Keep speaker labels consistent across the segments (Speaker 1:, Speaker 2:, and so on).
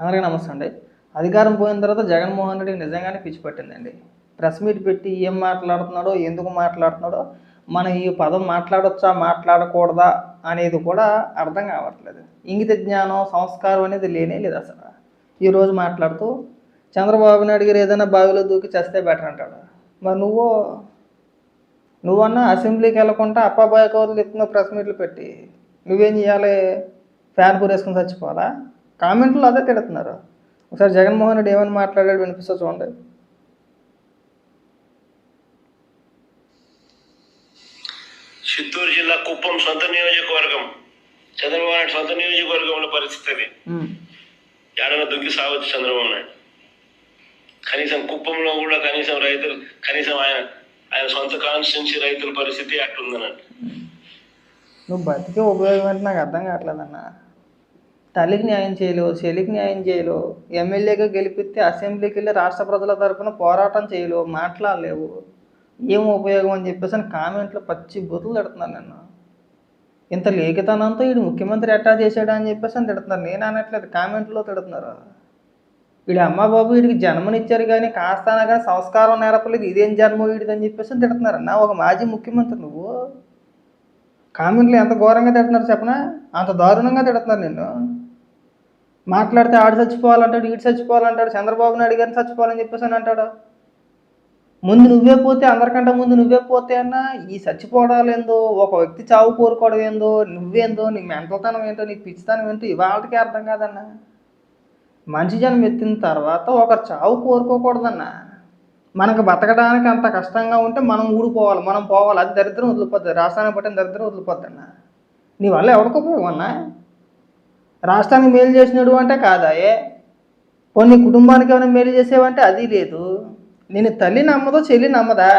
Speaker 1: అందరికీ నమస్తే అండి. అధికారం పోయిన తర్వాత జగన్మోహన్ రెడ్డికి నిజంగానే పిచ్చి పట్టిందండి. ప్రెస్ మీట్ పెట్టి ఏం మాట్లాడుతున్నాడో ఎందుకు మాట్లాడుతున్నాడో మనం ఈ పదం మాట్లాడొచ్చా మాట్లాడకూడదా అనేది కూడా అర్థం కావట్లేదు. ఇంగిత జ్ఞానం సంస్కారం అనేది లేనే లేదు అసలు. ఈరోజు మాట్లాడుతూ చంద్రబాబు నాయుడు గారు ఏదైనా బావిలో దూకి చేస్తే బెటర్ అంటాడు. మరి నువ్వు నువ్వన్నా అసెంబ్లీకి వెళ్ళకుండా అప్పాబాయ కవర్లు ఎత్తున్న ప్రెస్ మీట్లు పెట్టి నువ్వేం చేయాలి? ఫ్యాన్ కూరేసుకుని చచ్చిపోవాలా? కామెంట్లో అదే తిడుతున్నారు. ఒకసారి జగన్మోహన్ రెడ్డి ఏమని మాట్లాడాడు వినిపిస్తా చూడండి.
Speaker 2: చిత్తూరు జిల్లా కుప్పం సొంత నియోజకవర్గం. చంద్రబాబు నాయుడు సొంత నియోజకవర్గంలో పరిస్థితి అది. ఏడన దుక్కి సావచ్చు చంద్రబాబు నాయుడు. కనీసం కుప్పంలో కూడా కనీసం రైతులు కనీసం ఆయన ఆయన సొంత కాన్స్టిట్యున్సీ రైతుల పరిస్థితి అట్లుందనండి
Speaker 1: నువ్వు బతికే ఉపయోగం అంటే నాకు అర్థం కావట్లేదన్న. తల్లికి న్యాయం చేయలేవు చెల్లికి న్యాయం చేయలేవు ఎమ్మెల్యేగా గెలిపిస్తే అసెంబ్లీకి వెళ్ళి రాష్ట్ర ప్రజల తరఫున పోరాటం చేయలేవు మాట్లాడలేవు. ఏం ఉపయోగం అని చెప్పేసి అని కామెంట్లో పచ్చి బుతులు తిడుతున్నాను నేను ఇంత లేఖితనంతో వీడు ముఖ్యమంత్రి ఎట్టా చేశాడు అని చెప్పేసి అని తిడుతున్నారు. నేను అనట్లేదు కామెంట్లో తిడుతున్నారు. వీడి అమ్మ బాబు వీడికి జన్మనిచ్చారు కానీ కాస్తాన కానీ సంస్కారం నేరపలేదు ఇదేం జన్మ వీడిది అని చెప్పేసి తిడుతున్నారు. అన్న ఒక మాజీ ముఖ్యమంత్రి నువ్వు. కామెంట్లు ఎంత ఘోరంగా తిడుతున్నారు చెప్పనా? అంత దారుణంగా తిడుతున్నారు నిన్ను. మాట్లాడితే ఆడు చచ్చిపోవాలంటాడు ఈడు చచ్చిపోవాలంటాడు చంద్రబాబు నాయుడు గారిని చచ్చిపోవాలని చెప్పేసి అని అంటాడు? ముందు నువ్వే పోతే అందరికంటే ముందు నువ్వే పోతే అన్న ఈ చచ్చిపోవడాలు ఏందో ఒక వ్యక్తి చావు కోరుకోవడం ఏందో నువ్వేందో నీ మెంటల్తనం ఏంటో నీ పిచ్చితనం ఏంటో ఇవాళకి అర్థం కాదన్న. మనిషి జనం ఎత్తిన తర్వాత ఒకరు చావు కోరుకోకూడదన్న. మనకు బతకడానికి అంత కష్టంగా ఉంటే మనం ఊడిపోవాలి మనం పోవాలి అది దరిద్రం వదిలిపోద్ది రాష్ట్రాన్ని పట్టిన దరిద్రం వదిలిపోద్ది అన్న నీ వల్ల ఎవరికి ఉపయోగం అన్నా? రాష్ట్రానికి మేలు చేసినాడు అంటే కాదాయే కొన్ని కుటుంబానికి ఏమైనా మేలు చేసేవంటే అది లేదు. నేను తల్లి నమ్మదో చెల్లి నమ్మదా?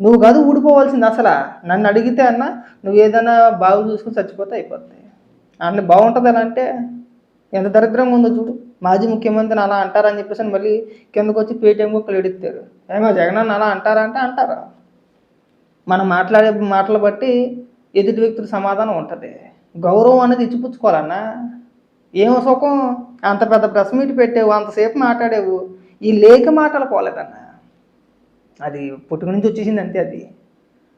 Speaker 1: నువ్వు కాదు ఊడిపోవాల్సింది అసలు. నన్ను అడిగితే అన్న నువ్వు ఏదైనా బాగు చూసుకుని చచ్చిపోతే అయిపోద్ది అన్న బాగుంటుంది అలా అంటే ఎంత దరిద్రంగా ఉందో చూడు. మాజీ ముఖ్యమంత్రిని అలా అంటారని చెప్పేసి మళ్ళీ కిందకు వచ్చి పేటీఎం కుక్కలు ఎడుతారు. ఏమో జగన్ అన్న అలా అంటారా అంటే అంటారా. మనం మాట్లాడే మాటలు బట్టి ఎదుటి వ్యక్తుల సమాధానం ఉంటుంది. గౌరవం అనేది ఇచ్చిపుచ్చుకోవాలన్నా? ఏమో సుఖం అంత పెద్ద ప్రెస్ మీట్ పెట్టేవు అంతసేపు మాట్లాడేవు ఈ లేఖ మాటలు పోలేదన్నా? అది పుట్టుక నుంచి వచ్చేసింది అంతే అది.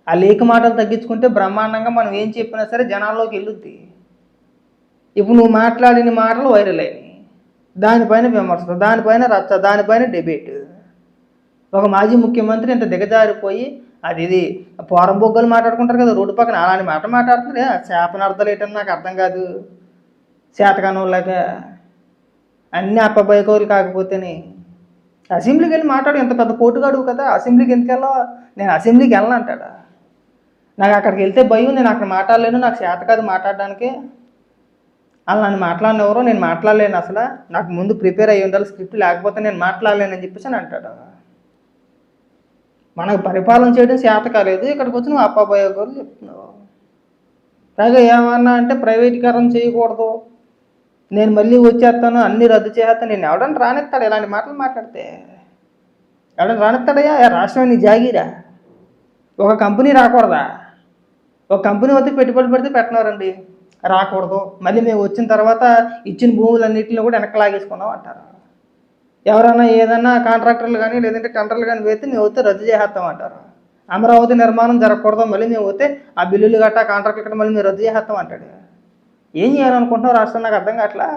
Speaker 1: ఆ లేఖ మాటలు తగ్గించుకుంటే బ్రహ్మాండంగా మనం ఏం చెప్పినా సరే జనాల్లోకి వెళ్ళుద్ది. ఇప్పుడు నువ్వు మాట్లాడిన మాటలు వైరల్ అయినాయి. దానిపైన విమర్శలు దానిపైన రచ్చ దానిపైన డిబేట్ ఒక మాజీ ముఖ్యమంత్రి ఇంత దిగజారిపోయి అది ఇది. పోరం బొగ్గులు మాట్లాడుకుంటారు కదా రోడ్డు పక్కన అలాంటి మాట మాట్లాడుతున్నారు ఏ, చేపన అర్థాలు ఏంటని నాకు అర్థం కాదు. చేతకాని అన్ని అన్నీ కాకపోతేనే. అసెంబ్లీకి వెళ్ళి మాట్లాడు ఎంత పెద్ద పోటుగాడు కదా అసెంబ్లీకి ఎందుకు వెళ్ళా నేను అసెంబ్లీకి వెళ్ళను అంటాడా. నాకు అక్కడికి వెళ్తే భయం నేను అక్కడ మాట్లాడలేను నాకు చేత కాదు మాట్లాడడానికి. అలా నన్ను మాట్లాడినెవరో నేను మాట్లాడలేను అసలు. నాకు ముందు ప్రిపేర్ అయ్యి ఉండాలి స్క్రిప్ట్ లేకపోతే నేను మాట్లాడలేను అని చెప్పేసి అని అంటాడు. మనకు పరిపాలన చేయడం చేత కాలేదు ఇక్కడికి వచ్చి నువ్వు అప్పాబోయే చెప్తున్నావు. పైగా ఏమన్నా అంటే ప్రైవేటీకరణ చేయకూడదు. నేను మళ్ళీ వచ్చేస్తాను అన్ని రద్దు చేస్తాను నేను ఎవడని రానిస్తాడు? ఇలాంటి మాటలు మాట్లాడితే ఎవడని రానిస్తాడయ్యా? రాష్ట్రం నీ జాగీరా? ఒక కంపెనీ రాకూడదా? ఒక కంపెనీ వద్ద పెట్టుబడి పెడితే పెట్టినారండి. రాకూడదు. మళ్ళీ మేము వచ్చిన తర్వాత ఇచ్చిన భూములన్నింటిని కూడా వెనక్కి లాగేసుకున్నాం అంటారు. ఎవరైనా ఏదైనా కాంట్రాక్టర్లు కానీ లేదంటే టెండర్లు కానీ వేస్తే మేము వస్తే రద్దు చేసేస్తాం అంటారు అమరావతి నిర్మాణం జరగకూడదు మళ్ళీ మేము వస్తే ఆ బిల్లులు గట్టా కాంట్రాక్టులు గట్టా మళ్ళీ మేము రద్దు చేసేస్తాం అంటాడు ఏం చేయాలనుకుంటున్నావు రాష్ట్రం? నాకు అర్థం కావట్లా.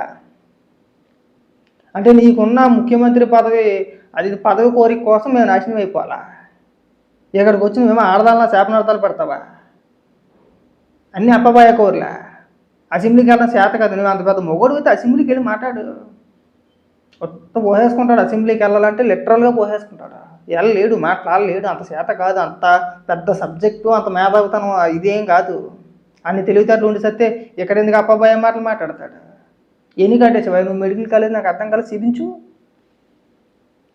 Speaker 1: అంటే నీకున్న ముఖ్యమంత్రి పదవి అది పదవి కోరిక కోసం మేము నాశనం అయిపోవాలా? ఇక్కడికి వచ్చి మేము ఆడదాల్లా శాపనార్థాలు పెడతావా? అన్నీ అప్పబాయ కోరిలా. అసెంబ్లీకి వెళ్ళడం చేత కదా నువ్వు అంత పెద్ద మొగోడు అయితే అసెంబ్లీకి వెళ్ళి మాట్లాడు. కొత్త పోసేసుకుంటాడు అసెంబ్లీకి వెళ్ళాలంటే లిటరల్గా పోసేసుకుంటాడు. వెళ్ళలేడు మాట్లాడలేడు అంత చేత కాదు అంత పెద్ద సబ్జెక్టు అంత మేధావితనం ఇదేం కాదు. అన్ని తెలివితేటలు ఉండి సత్తే ఇక్కడ ఎందుకు అప్పబాయ మాటలు మాట్లాడతాడు? ఎన్ని కట్టేసావు? నువ్వు మెడికల్ కాలేజ్ నాకు అర్థం కాలేదు చూపించు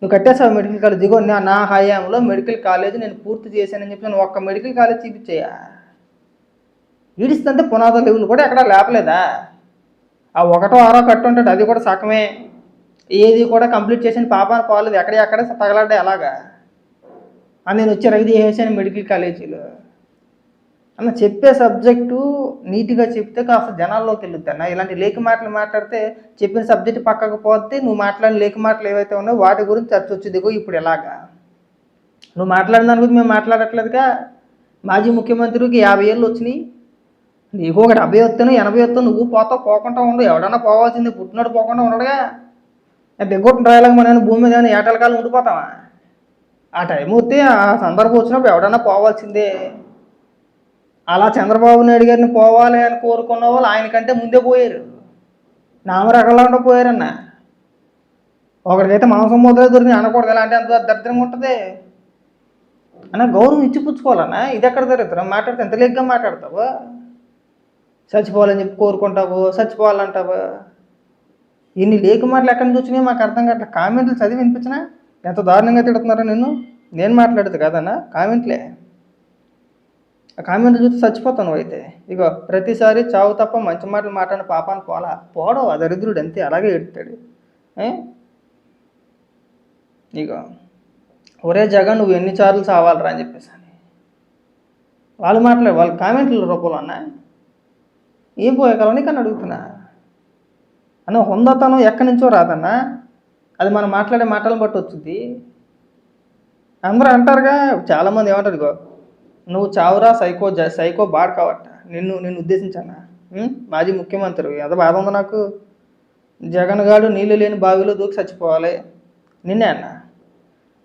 Speaker 1: నువ్వు కట్టేసావు మెడికల్ కాలేజ్ దిగో నా నా హయాంలో మెడికల్ కాలేజ్ నేను పూర్తి చేశానని చెప్పి నేను ఒక్క మెడికల్ కాలేజ్ చూపించేయా? ఈడిస్తుంటే పునాదుల లెవెల్ కూడా ఎక్కడా లేపలేదా? ఆ ఒకటో ఆరో కట్టు ఉంటాడు అది కూడా సగమే. ఏది కూడా కంప్లీట్ చేసిన పాపాన పోలేదు ఎక్కడెక్కడ తగలడ్డా ఎలాగా? అని నేను వచ్చి రైతు చేసాను మెడికల్ కాలేజీలో. అన్న చెప్పే సబ్జెక్టు నీట్గా చెప్తే కాస్త జనాల్లోకి వెళ్ళొద్దన్న ఇలాంటి లేఖ మాటలు మాట్లాడితే చెప్పిన సబ్జెక్ట్ పక్కకు పోతే నువ్వు మాట్లాడిన లేఖ మాటలు ఏవైతే ఉన్నాయో వాటి గురించి చర్చ వచ్చేదిగో ఇప్పుడు ఎలాగా? నువ్వు మాట్లాడిన దాని గురించి మేము మాట్లాడట్లేదుగా. మాజీ ముఖ్యమంత్రికి యాభై ఏళ్ళు వచ్చినాయి. నీకు ఒక డెబ్బై వస్తాను ఎనభై వస్తాను నువ్వు పోతావు పోకుండా ఉండవు ఎవడన్నా పోవాల్సింది పుట్టినాడు పోకుండా ఉండడుగా. దిగ్గొట్టిన రాయలాగా మనం భూమి మీద ఏమైనా ఏటల కాలం ఉండిపోతావా? ఆ టైం వస్తే ఆ సందర్భం వచ్చినప్పుడు ఎవడన్నా పోవాల్సిందే. అలా చంద్రబాబు నాయుడు గారిని పోవాలి అని కోరుకున్న వాళ్ళు ఆయన కంటే ముందే పోయారు. నామరకలాండా పోయారన్న. ఒకరికైతే మాంసం మొదలై దొరికి అనకూడదు. ఇలాంటి అంత దరిద్రంగా ఉంటుంది. అన్న గౌరవం ఇచ్చి పుచ్చుకోవాలన్నా? ఇది ఎక్కడ దరిద్రం? మాట్లాడితే ఎంత లేగ్గా మాట్లాడతావు? చచ్చిపోవాలని చెప్పి కోరుకుంటావు చచ్చిపోవాలంటావు. ఇన్ని లేకు మాటలు ఎక్కడ నుంచి మాకు అర్థం కావట్లేదు కామెంట్లు చదివి వినిపించినా ఎంత దారుణంగా తిడుతున్నారో నిన్ను? నేను మాట్లాడేది కాదన్నా? కామెంట్లే. ఆ కామెంట్లు చూస్తే చచ్చిపోతాను అయితే. ఇగో ప్రతిసారి చావు తప్ప మంచి మాటలు మాట్లాడిన పాపాన్ని పోలా పోడవు ఆ దరిద్రుడు అంతే అలాగే ఎడుతాడు. ఇగో ఒరే జగన్ నువ్వు ఎన్నిసార్లు చావాలరా అని చెప్పేసి అని. వాళ్ళు మాట్లాడే వాళ్ళు కామెంట్ల రూపంలో అన్నా? ఏం పోయే నీకు అని అడుగుతున్నా? అన్న హుందతనం ఎక్కడి నుంచో రాదన్నా. అది మనం మాట్లాడే మాటలను బట్టి వచ్చింది అందరూ అంటారుగా చాలామంది ఏమంటారు ఇగో నువ్వు చావురా సైకో జ సైకో బాడ్ కావట నిన్ను నిన్ను ఉద్దేశించానా? మాజీ ముఖ్యమంత్రి ఎంత బాధ ఉంది నాకు. జగన్ గారు నీళ్ళు లేని బావిలో దూకి చచ్చిపోవాలి. నిన్నే అన్న.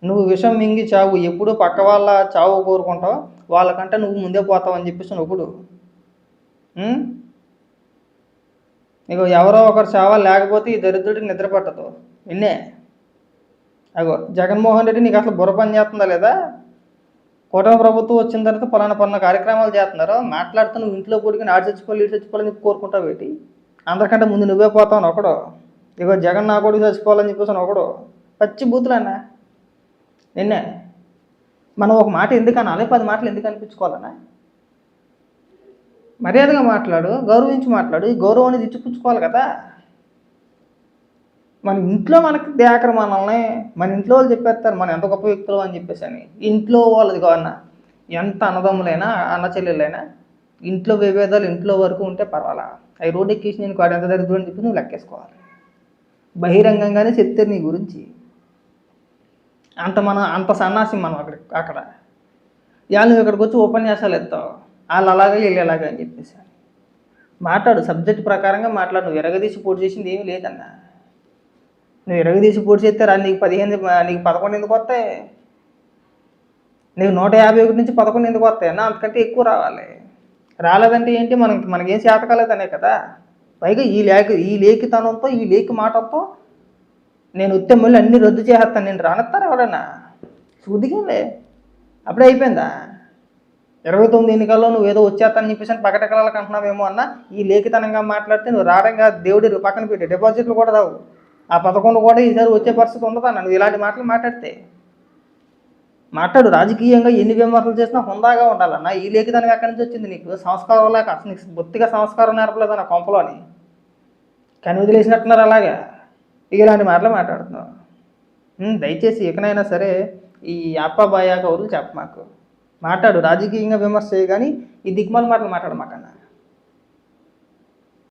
Speaker 1: నువ్వు విషం మింగి చావు ఎప్పుడు పక్క వాళ్ళ చావు కోరుకుంటావు. వాళ్ళకంటే నువ్వు ముందే పోతావు అని చెప్పేసి ఒకడు ఇగో ఎవరో ఒకరు చావాలి లేకపోతే ఈ దరిద్రుడికి నిద్ర పట్టదు. నిన్నే. అగో జగన్మోహన్ రెడ్డి నీకు అసలు బుర్ర పని చేస్తుందా లేదా? కూటమి ప్రభుత్వం వచ్చిన తర్వాత పలానా పలానా కార్యక్రమాలు చేస్తున్నారు. మాట్లాడుతూ నువ్వు ఇంట్లో కూడికి ఆడు చచ్చిపోవాలి ఇటు చచ్చిపోవాలని కోరుకుంటావు ఏంటి? అందరికంటే ముందు నువ్వే పోతావు ఒకడు. ఇగో జగన్ నా కొడుకు చచ్చిపోవాలని చెప్పేసి ఒకడు. పచ్చి బూతులన్నా నిన్నే. మనం ఒక మాట ఎందుకు అనాలి పది మాటలు ఎందుకు అనిపించుకోవాలన్నా? మర్యాదగా మాట్లాడు గౌరవించి మాట్లాడు. ఈ గౌరవం అనేది ఇచ్చిపుచ్చుకోవాలి కదా. మన ఇంట్లో మనకి దేకర మనల్ని మన ఇంట్లో వాళ్ళు చెప్పేస్తారు మనం ఎంత గొప్ప వ్యక్తులు అని చెప్పేసి అని. ఇంట్లో వాళ్ళది అన్న ఎంత అన్నదమ్ములైనా అన్న చెల్లెలైనా ఇంట్లో విభేదాలు ఇంట్లో వరకు ఉంటే పర్వాలా. అవి రోడ్ ఎక్కేసి నేను కాడు ఎంత దరిద్రం అని చెప్పి నువ్వు లెక్కేసుకోవాలి. బహిరంగంగానే చెప్తారు నీ గురించి. అంత మనం అంత సన్నాసి మనం అక్కడ అక్కడ. ఇవాళ నువ్వు ఇక్కడికి వచ్చి ఉపన్యాసాలు ఎత్తావు. వాళ్ళు అలాగే వీళ్ళు ఎలాగే అని చెప్పేసి. మాట్లాడు సబ్జెక్ట్ ప్రకారంగా మాట్లాడు. నువ్వు ఎరగదీసి పోటీ చేసింది ఏమీ లేదన్నా. నువ్వు ఎరగదీసి పోటీ చేస్తే రా నీకు పదిహేను నీకు పదకొండు ఎందుకు వస్తాయి? నీకు నూట యాభై ఒకటి నుంచి పదకొండు ఎందుకు వస్తాయి అన్న? అంతకంటే ఎక్కువ రావాలి. రాలేదంటే ఏంటి? మనకి మనకేం చేతకాలేదనే కదా. పైగా ఈ లేక ఈ లేఖితనంతో ఈ లేఖి మాటతో నేను ఉత్తే మళ్ళీ అన్ని రద్దు చేసేస్తాను. నేను రానెత్తారు ఎవడన్నా? చూదిగాలే అప్పుడే అయిపోయిందా? ఇరవై తొమ్మిది ఎన్నికల్లో నువ్వు ఏదో వచ్చేస్తానని చెప్పేసి అని పకటకలాలకు అంటున్నావేమో అన్న ఈ లేఖితనంగా మాట్లాడితే నువ్వు రాడంగా దేవుడి పక్కన పెట్టి డిపాజిట్లు కూడా రావు. ఆ పదకొండు కూడా ఈసారి వచ్చే పరిస్థితి ఉండదా నువ్వు ఇలాంటి మాటలు మాట్లాడితే. మాట్లాడు రాజకీయంగా ఎన్ని విమర్శలు చేసినా హుందాగా ఉండాలన్న. ఈ లేఖితనం ఎక్కడి నుంచి వచ్చింది నీకు? సంస్కారం లేక అసలు నీకు బొత్తిగా సంస్కారం నేర్పలేదు నా కొంపలోని? కానీ వదిలేసినట్టున్నారు అలాగా? ఇలాంటి మాటలు మాట్లాడుతున్నావు. దయచేసి ఇకనైనా సరే ఈ అప్పబాయా కౌరులు చెప్ప మాకు. మాట్లాడు. రాజకీయంగా విమర్శ కానీ ఈ దిగ్మాల మాటలు మాట్లాడు మాకన్నా.